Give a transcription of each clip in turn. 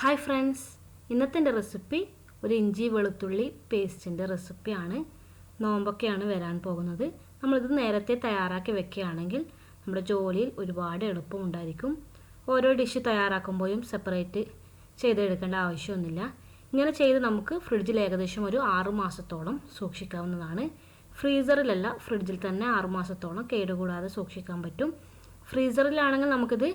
Hi friends ഇന്നത്തെ recipe ഒരു ഇഞ്ചി വെളുത്തുള്ളി പേസ്റ്റിന്റെ റെസിപ്പിയാണ് നോമ്പൊക്കെയാണ് വരാൻ പോകുന്നത്. നമ്മളിത് നേരത്തെ തയ്യാറാക്കി വെക്കുകയാണെങ്കിൽ നമ്മുടെ ജോലിയിൽ ഒരുപാട് എളുപ്പമുണ്ടായിരിക്കും ഓരോ ഡിഷ് തയ്യാറാക്കുമ്പോഴും സെപ്പറേറ്റ് ചെയ്തെടുക്കേണ്ട ആവശ്യമൊന്നുമില്ല. ഇങ്ങനെ ചെയ്ത് നമുക്ക് ഫ്രിഡ്ജിൽ ഏകദേശം ഒരു ആറു മാസത്തോളം സൂക്ഷിക്കാവുന്നതാണ്. ഫ്രീസറിലല്ല ഫ്രിഡ്ജിൽ തന്നെ ആറു മാസത്തോളം കേടുകൂടാതെ സൂക്ഷിക്കാൻ പറ്റും. ഫ്രീസറിലാണെങ്കിൽ നമുക്കിത്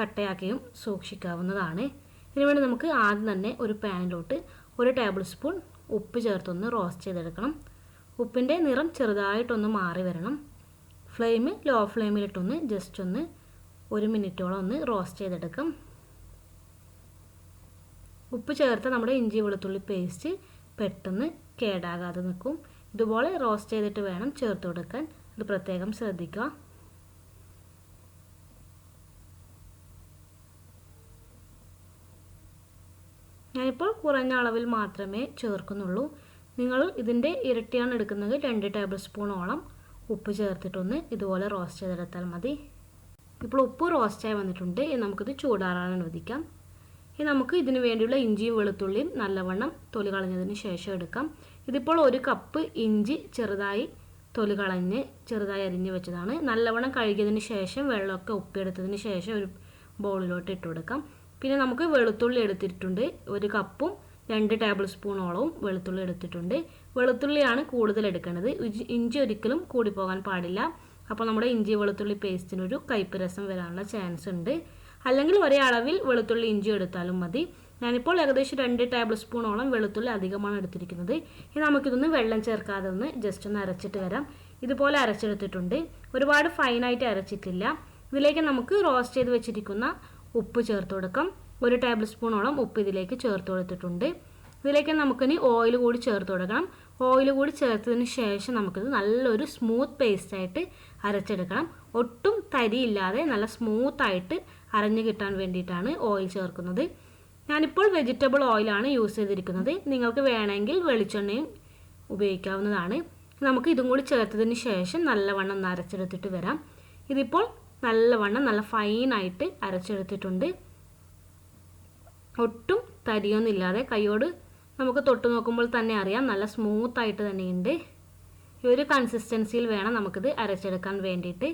കട്ടയാക്കിയും സൂക്ഷിക്കാവുന്നതാണ്. ഇതിനുവേണ്ടി നമുക്ക് ആദ്യം തന്നെ ഒരു പാനിലോട്ട് ഒരു ടേബിൾ സ്പൂൺ ഉപ്പ് ചേർത്തൊന്ന് റോസ്റ്റ് ചെയ്തെടുക്കണം. ഉപ്പിന്റെ നിറം ചെറുതായിട്ടൊന്ന് മാറി വരണം. ഫ്ലെയിം ലോ ഫ്ലെയിമിലിട്ടൊന്ന് ജസ്റ്റ് ഒന്ന് ഒരു മിനിറ്റോളം ഒന്ന് റോസ്റ്റ് ചെയ്തെടുക്കാം. ഉപ്പ് ചേർത്ത് നമ്മുടെ ഇഞ്ചി വെളുത്തുള്ളി പേസ്റ്റ് പെട്ടെന്ന് കേടാകാതെ നിൽക്കും. ഇതുപോലെ റോസ്റ്റ് ചെയ്തിട്ട് വേണം ചേർത്ത് കൊടുക്കാൻ. ഇത് പ്രത്യേകം ശ്രദ്ധിക്കുക. ഞാനിപ്പോൾ കുറഞ്ഞ അളവിൽ മാത്രമേ ചേർക്കുന്നുള്ളൂ. നിങ്ങൾ ഇതിന്റെ ഇരട്ടിയാണ് എടുക്കുന്നത് രണ്ട് ടേബിൾ സ്പൂണോളം ഉപ്പ് ചേർത്തിട്ടൊന്ന് ഇതുപോലെ റോസ്റ്റ് ചെയ്തെടുത്താൽ മതി. ഇപ്പോൾ ഉപ്പ് റോസ്റ്റായി വന്നിട്ടുണ്ട്. ഇനി നമുക്കിത് ചൂടാറാൻ അനുവദിക്കാം. ഇനി നമുക്ക് ഇതിന് വേണ്ടിയുള്ള ഇഞ്ചിയും വെളുത്തുള്ളിയും നല്ലവണ്ണം തൊലി കളഞ്ഞതിന് ശേഷം എടുക്കാം. ഇതിപ്പോൾ ഒരു കപ്പ് ഇഞ്ചി ചെറുതായി തൊലി കളഞ്ഞ് ചെറുതായി അരിഞ്ഞ് വെച്ചതാണ്. നല്ലവണ്ണം കഴുകിയതിന് ശേഷം വെള്ളമൊക്കെ ഉപ്പിയെടുത്തതിന് ശേഷം ഒരു ബൗളിലോട്ട് ഇട്ട് കൊടുക്കാം പിന്നെ നമുക്ക് വെളുത്തുള്ളി എടുത്തിട്ടുണ്ട്. ഒരു കപ്പും രണ്ട് ടേബിൾ സ്പൂണോളവും വെളുത്തുള്ളി എടുത്തിട്ടുണ്ട്. വെളുത്തുള്ളിയാണ് കൂടുതൽ എടുക്കേണ്ടത്. ഇഞ്ചി ഒരിക്കലും കൂടിപ്പോകാൻ പാടില്ല. അപ്പോൾ നമ്മുടെ ഇഞ്ചി വെളുത്തുള്ളി പേസ്റ്റിനൊരു കയ്പ്പ് രസം വരാനുള്ള ചാൻസ് ഉണ്ട്. അല്ലെങ്കിൽ ഒരേ അളവിൽ വെളുത്തുള്ളി ഇഞ്ചി എടുത്താലും മതി. ഞാനിപ്പോൾ ഏകദേശം രണ്ട് ടേബിൾ സ്പൂണോളം വെളുത്തുള്ളി അധികമാണ് എടുത്തിരിക്കുന്നത്. ഇനി നമുക്കിതൊന്ന് വെള്ളം ചേർക്കാതെ ഒന്ന് ജസ്റ്റ് ഒന്ന് അരച്ചിട്ട് വരാം. ഇതുപോലെ അരച്ചെടുത്തിട്ടുണ്ട്. ഒരുപാട് ഫൈനായിട്ട് അരച്ചിട്ടില്ല. ഇതിലേക്ക് നമുക്ക് റോസ്റ്റ് ചെയ്ത് വെച്ചിരിക്കുന്ന ഉപ്പ് ചേർത്ത് കൊടുക്കാം. ഒരു ടേബിൾ സ്പൂണോളം ഉപ്പ് ഇതിലേക്ക് ചേർത്ത് കൊടുത്തിട്ടുണ്ട്. ഇതിലേക്ക് നമുക്കിനി ഓയിൽ കൂടി ചേർത്ത് കൊടുക്കണം. ഓയിൽ കൂടി ചേർത്തതിന് ശേഷം നമുക്കിത് നല്ലൊരു സ്മൂത്ത് പേസ്റ്റായിട്ട് അരച്ചെടുക്കണം. ഒട്ടും തരിയില്ലാതെ നല്ല സ്മൂത്തായിട്ട് അരഞ്ഞു കിട്ടാൻ വേണ്ടിയിട്ടാണ് ഓയിൽ ചേർക്കുന്നത്. ഞാനിപ്പോൾ വെജിറ്റബിൾ ഓയിലാണ് യൂസ് ചെയ്തിരിക്കുന്നത്. നിങ്ങൾക്ക് വേണമെങ്കിൽ വെളിച്ചെണ്ണയും ഉപയോഗിക്കാവുന്നതാണ്. നമുക്ക് ഇതും കൂടി ചേർത്തതിന് ശേഷം നല്ലവണ്ണം നരച്ചെടുത്തിട്ട് വരാം. ഇതിപ്പോൾ നല്ലവണ്ണം നല്ല ഫൈനായിട്ട് അരച്ചെടുത്തിട്ടുണ്ട്. ഒട്ടും തരിയൊന്നുമില്ലാതെ കൈയോട് നമുക്ക് തൊട്ട് നോക്കുമ്പോൾ തന്നെ അറിയാം നല്ല സ്മൂത്തായിട്ട് തന്നെയുണ്ട്. ഈ ഒരു കൺസിസ്റ്റൻസിയിൽ വേണം നമുക്കിത് അരച്ചെടുക്കാൻ വേണ്ടിയിട്ട്.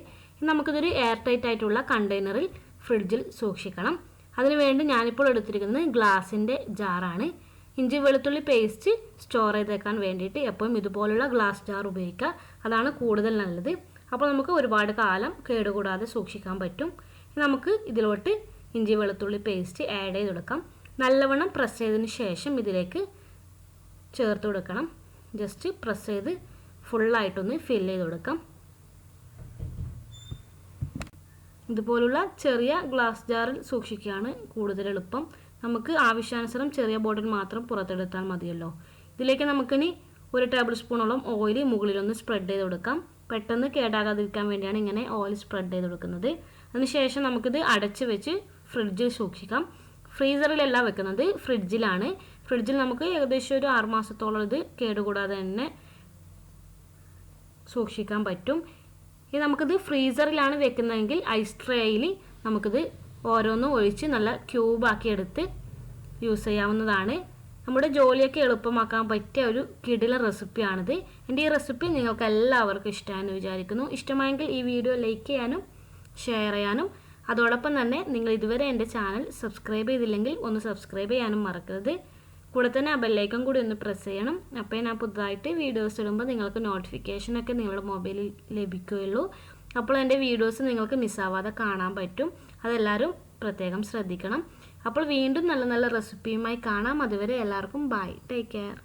നമുക്കിതൊരു എയർ ടൈറ്റ് ആയിട്ടുള്ള കണ്ടെയ്നറിൽ ഫ്രിഡ്ജിൽ സൂക്ഷിക്കണം. അതിനുവേണ്ടി ഞാനിപ്പോൾ എടുത്തിരിക്കുന്നത് ഗ്ലാസിന്റെ ജാറാണ്. ഇഞ്ചി വെളുത്തുള്ളി പേസ്റ്റ് സ്റ്റോർ ചെയ്തേക്കാൻ വേണ്ടിയിട്ട് എപ്പോഴും ഇതുപോലുള്ള ഗ്ലാസ് ജാർ ഉപയോഗിക്കുക. അതാണ് കൂടുതൽ നല്ലത്. അപ്പോൾ നമുക്ക് ഒരുപാട് കാലം കേടുകൂടാതെ സൂക്ഷിക്കാൻ പറ്റും. നമുക്ക് ഇതിലോട്ട് ഇഞ്ചി വെളുത്തുള്ളി പേസ്റ്റ് ആഡ് ചെയ്ത് കൊടുക്കാം നല്ലവണ്ണം പ്രസ് ചെയ്തതിന് ശേഷം ഇതിലേക്ക് ചേർത്ത് കൊടുക്കണം. ജസ്റ്റ് പ്രസ് ചെയ്ത് ഫുള്ളായിട്ടൊന്ന് ഫില്ല് ചെയ്ത് കൊടുക്കാം. ഇതുപോലുള്ള ചെറിയ ഗ്ലാസ് ജാറിൽ സൂക്ഷിക്കുകയാണ് കൂടുതൽ എളുപ്പം. നമുക്ക് ആവശ്യാനുസരണം ചെറിയ ബോട്ടിൽ മാത്രം പുറത്തെടുത്താൽ മതിയല്ലോ. ഇതിലേക്ക് നമുക്കിനി ഒരു ടേബിൾ സ്പൂണോളം ഓയിൽ മുകളിലൊന്ന് സ്പ്രെഡ് ചെയ്ത് കൊടുക്കാം. പെട്ടെന്ന് കേടാകാതിരിക്കാൻ വേണ്ടിയാണ് ഇങ്ങനെ ഓയിൽ സ്പ്രെഡ് ചെയ്ത് കൊടുക്കുന്നത്. അതിനുശേഷം നമുക്കിത് അടച്ച് വെച്ച് ഫ്രിഡ്ജിൽ സൂക്ഷിക്കാം. ഫ്രീസറിലല്ല വെക്കുന്നത് ഫ്രിഡ്ജിലാണ് ഫ്രിഡ്ജിൽ നമുക്ക് ഏകദേശം ഒരു ആറുമാസത്തോളം ഇത് കേടുകൂടാതെ തന്നെ സൂക്ഷിക്കാൻ പറ്റും. ഇനി നമുക്കിത് ഫ്രീസറിലാണ് വെക്കുന്നതെങ്കിൽ ഐസ് ട്രേയിൽ നമുക്കിത് ഓരോന്നും ഒഴിച്ച് നല്ല ക്യൂബാക്കി എടുത്ത് യൂസ് ചെയ്യാവുന്നതാണ്. നമ്മുടെ ജോലിയൊക്കെ എളുപ്പമാക്കാൻ പറ്റിയ ഒരു കിടില റെസിപ്പിയാണിത്. എന്റെ ഈ റെസിപ്പി നിങ്ങൾക്ക് എല്ലാവർക്കും ഇഷ്ടമായെന്ന് വിചാരിക്കുന്നു. ഇഷ്ടമായെങ്കിൽ ഈ വീഡിയോ ലൈക്ക് ചെയ്യാനും ഷെയർ ചെയ്യാനും അതോടൊപ്പം തന്നെ നിങ്ങൾ ഇതുവരെ എന്റെ ചാനൽ സബ്സ്ക്രൈബ് ചെയ്തില്ലെങ്കിൽ ഒന്ന് സബ്സ്ക്രൈബ് ചെയ്യാനും മറക്കരുത്. കൂടെ തന്നെ ആ ബെല്ലൈക്കൺ കൂടി ഒന്ന് പ്രസ് ചെയ്യണം. അപ്പോൾ ഞാൻ പുതുതായിട്ട് വീഡിയോസ് ഇടുമ്പോൾ നിങ്ങൾക്ക് നോട്ടിഫിക്കേഷനൊക്കെ നിങ്ങളുടെ മൊബൈലിൽ ലഭിക്കുകയുള്ളൂ. അപ്പോൾ എന്റെ വീഡിയോസ് നിങ്ങൾക്ക് മിസ്സാവാതെ കാണാൻ പറ്റും. അതെല്ലാവരും പ്രത്യേകം ശ്രദ്ധിക്കണം. അപ്പോൾ വീണ്ടും നല്ല നല്ല റെസിപ്പിയുമായി കാണാം. അതുവരെ എല്ലാവർക്കും ബൈ ടേക്ക് കെയർ